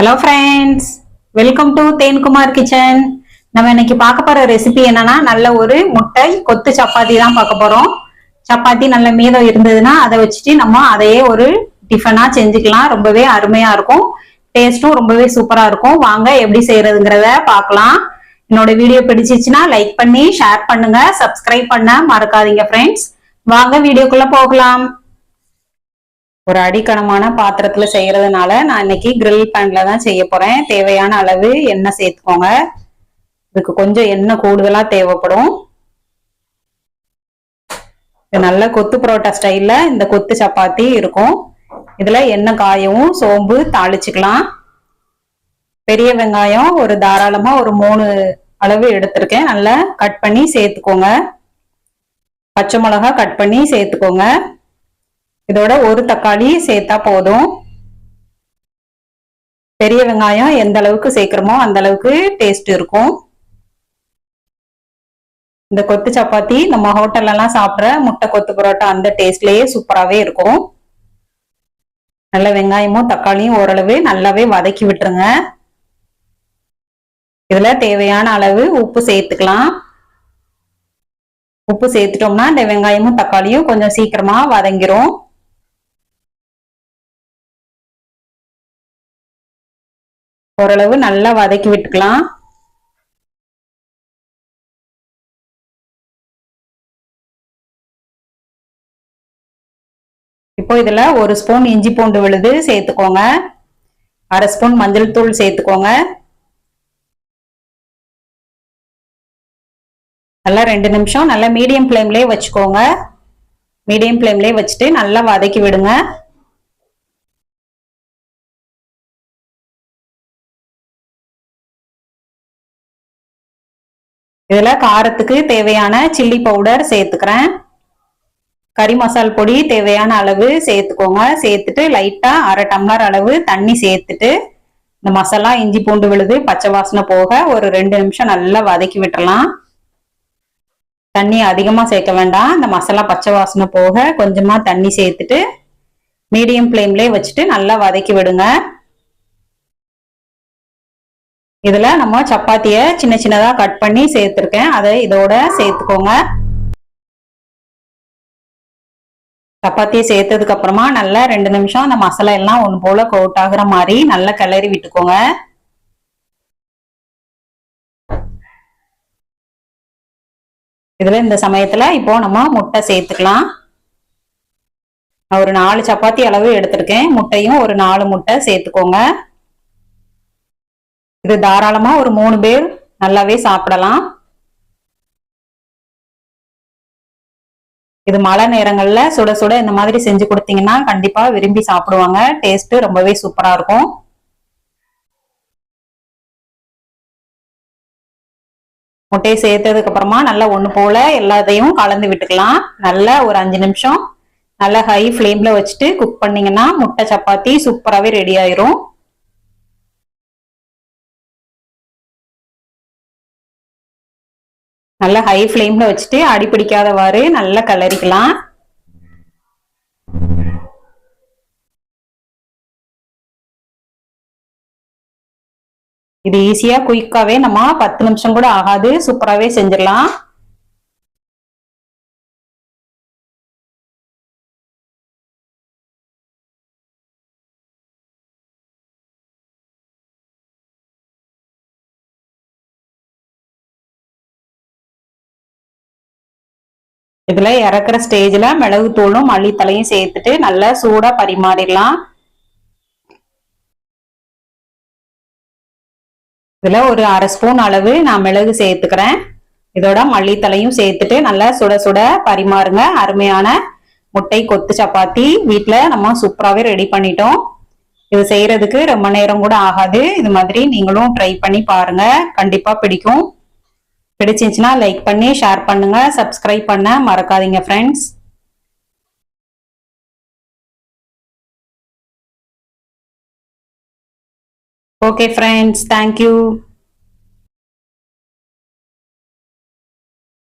Hello friends welcome to Thenkumar kitchen நம்ம இன்னைக்கு பார்க்க போற ரெசிபி என்னன்னா நல்ல ஒரு முட்டை கொத்து சப்பாத்தி தான் பார்க்க போறோம். சப்பாத்தி நல்ல மீதம் இருந்ததுன்னா அதை வச்சுட்டு நம்ம அதையே ஒரு டிஃபனா செஞ்சுக்கலாம். ரொம்பவே அருமையா இருக்கும். டேஸ்ட்டும் ரொம்பவே சூப்பரா இருக்கும். வாங்க எப்படி செய்யறதுங்கிறத பார்க்கலாம். என்னோட வீடியோ பிடிச்சிச்சுன்னா லைக் பண்ணி ஷேர் பண்ணுங்க சப்ஸ்கிரைப் பண்ண மறக்காதீங்க ஃப்ரெண்ட்ஸ் வாங்க வீடியோக்குள்ள போகலாம். ஒரு அடிக்கணமான பாத்திரத்துல செய்யறதுனால நான் இன்னைக்கு கிரில் பேன்ல தான் செய்ய போறேன். தேவையான அளவு எண்ணெய் சேர்த்துக்கோங்க. இதுக்கு கொஞ்சம் எண்ணெய் கூடுதலா தேவைப்படும். இது நல்ல கொத்து பரோட்டா ஸ்டைல்ல இந்த கொத்து சப்பாத்தி இருக்கும். இதுல எண்ணெய் காயவும் சோம்பு தாளிச்சுக்கலாம். பெரிய வெங்காயம் ஒரு தாராளமா ஒரு மூணு அளவு எடுத்திருக்கேன். நல்லா கட் பண்ணி சேர்த்துக்கோங்க. பச்சை மிளகா கட் பண்ணி சேர்த்துக்கோங்க. இதோட ஒரு தக்காளி சேர்த்தா போதும். பெரிய வெங்காயம் எந்த அளவுக்கு சேர்க்கிறோமோ அந்த அளவுக்கு டேஸ்ட் இருக்கும். இந்த கொத்து சப்பாத்தி நம்ம ஹோட்டல்ல எல்லாம் சாப்பிட்ற முட்டை கொத்து பரோட்டா அந்த டேஸ்ட்லயே சூப்பராகவே இருக்கும். நல்ல வெங்காயமும் தக்காளியும் ஓரளவு நல்லாவே வதக்கி விட்டுருங்க. இதுல தேவையான அளவு உப்பு சேர்த்துக்கலாம். உப்பு சேர்த்துட்டோம்னா இந்த வெங்காயமும் தக்காளியும் கொஞ்சம் சீக்கிரமா வதங்கிரும். ஓரளவு நல்லா வதக்கி விட்டுக்கலாம். இப்போ இதுல ஒரு ஸ்பூன் இஞ்சி பூண்டு விழுது சேர்த்துக்கோங்க. அரை ஸ்பூன் மஞ்சள் தூள் சேர்த்துக்கோங்க. நல்லா ரெண்டு நிமிஷம் நல்லா மீடியம் ஃப்ளேம்லேயே வச்சுக்கோங்க. மீடியம் ஃப்ளேம்லேயே வச்சுட்டு நல்லா வதக்கி விடுங்க. இதுல காரத்துக்கு தேவையான சில்லி பவுடர் சேர்த்துக்கிறேன். கறி மசால் பொடி தேவையான அளவு சேர்த்துக்கோங்க. சேர்த்துட்டு லைட்டா அரை டம்ளர் அளவு தண்ணி சேர்த்துட்டு இந்த மசாலா இஞ்சி பூண்டு விழுது பச்சை வாசனை போக ஒரு ரெண்டு நிமிஷம் நல்லா வதக்கி விட்டுறலாம். தண்ணி அதிகமா சேர்க்க வேண்டாம். இந்த மசாலா பச்சை வாசனை போக கொஞ்சமா தண்ணி சேர்த்துட்டு மீடியம் ஃப்ளேம்லேயே வச்சுட்டு நல்லா வதக்கி விடுங்க. இதுல நம்ம சப்பாத்திய சின்ன சின்னதா கட் பண்ணி சேர்த்திருக்கேன். அதை இதோட சேர்த்துக்கோங்க. சப்பாத்தியை சேர்த்ததுக்கு அப்புறமா நல்லா ரெண்டு நிமிஷம் அந்த மசாலா எல்லாம் ஒன்று போல கோட் ஆகுற மாதிரி நல்லா கிளறி விட்டுக்கோங்க. இதுல இந்த சமயத்துல இப்போ நம்ம முட்டை சேர்த்துக்கலாம். ஒரு நாலு சப்பாத்தி அளவு எடுத்திருக்கேன். முட்டையும் ஒரு நாலு முட்டை சேர்த்துக்கோங்க. இது தாராளமா ஒரு மூணு பேர் நல்லாவே சாப்பிடலாம். இது மழை நேரங்கள்ல சுட சுட இந்த மாதிரி செஞ்சு கொடுத்தீங்கன்னா கண்டிப்பா விரும்பி சாப்பிடுவாங்க. டேஸ்ட் ரொம்பவே சூப்பரா இருக்கும். முட்டையை சேர்த்ததுக்கு அப்புறமா நல்லா ஒண்ணு போல எல்லாத்தையும் கலந்து விட்டுக்கலாம். நல்லா ஒரு அஞ்சு நிமிஷம். நல்லா ஹை ஃப்ளேம்ல வச்சுட்டு குக் பண்ணீங்கன்னா முட்டை சப்பாத்தி சூப்பராகவே ரெடி ஆயிரும். நல்லா ஹை ஃப்ளேம்ல வச்சுட்டு அடி பிடிக்காதவாறு நல்லா கலரிக்கலாம். இது ஈஸியா குயிக்காவே நம்ம பத்து நிமிஷம் கூட ஆகாது. சூப்பராகவே செஞ்சிடலாம். இதுல இறக்குற ஸ்டேஜ்ல மிளகு தூளும் மல்லித்தலையும் சேர்த்துட்டு நல்லா சூடா பரிமாறிடலாம். இதுல ஒரு அரை ஸ்பூன் அளவு நான் மிளகு சேர்த்துக்கிறேன். இதோட மல்லித்தலையும் சேர்த்துட்டு நல்லா சுட சுட பரிமாறுங்க. அருமையான முட்டை கொத்து சப்பாத்தி வீட்டுல நம்ம சூப்பராகவே ரெடி பண்ணிட்டோம். இது செய்யறதுக்கு ரொம்ப நேரம் கூட ஆகாது. இது மாதிரி நீங்களும் ட்ரை பண்ணி பாருங்க. கண்டிப்பா பிடிக்கும். பிடிச்சிருந்துச்சுன்னா லைக் பண்ணி ஷேர் பண்ணுங்க சப்ஸ்கிரைப் பண்ண மறக்காதீங்க ஃப்ரெண்ட்ஸ் ஓகே ஃப்ரெண்ட்ஸ் தேங்க்யூ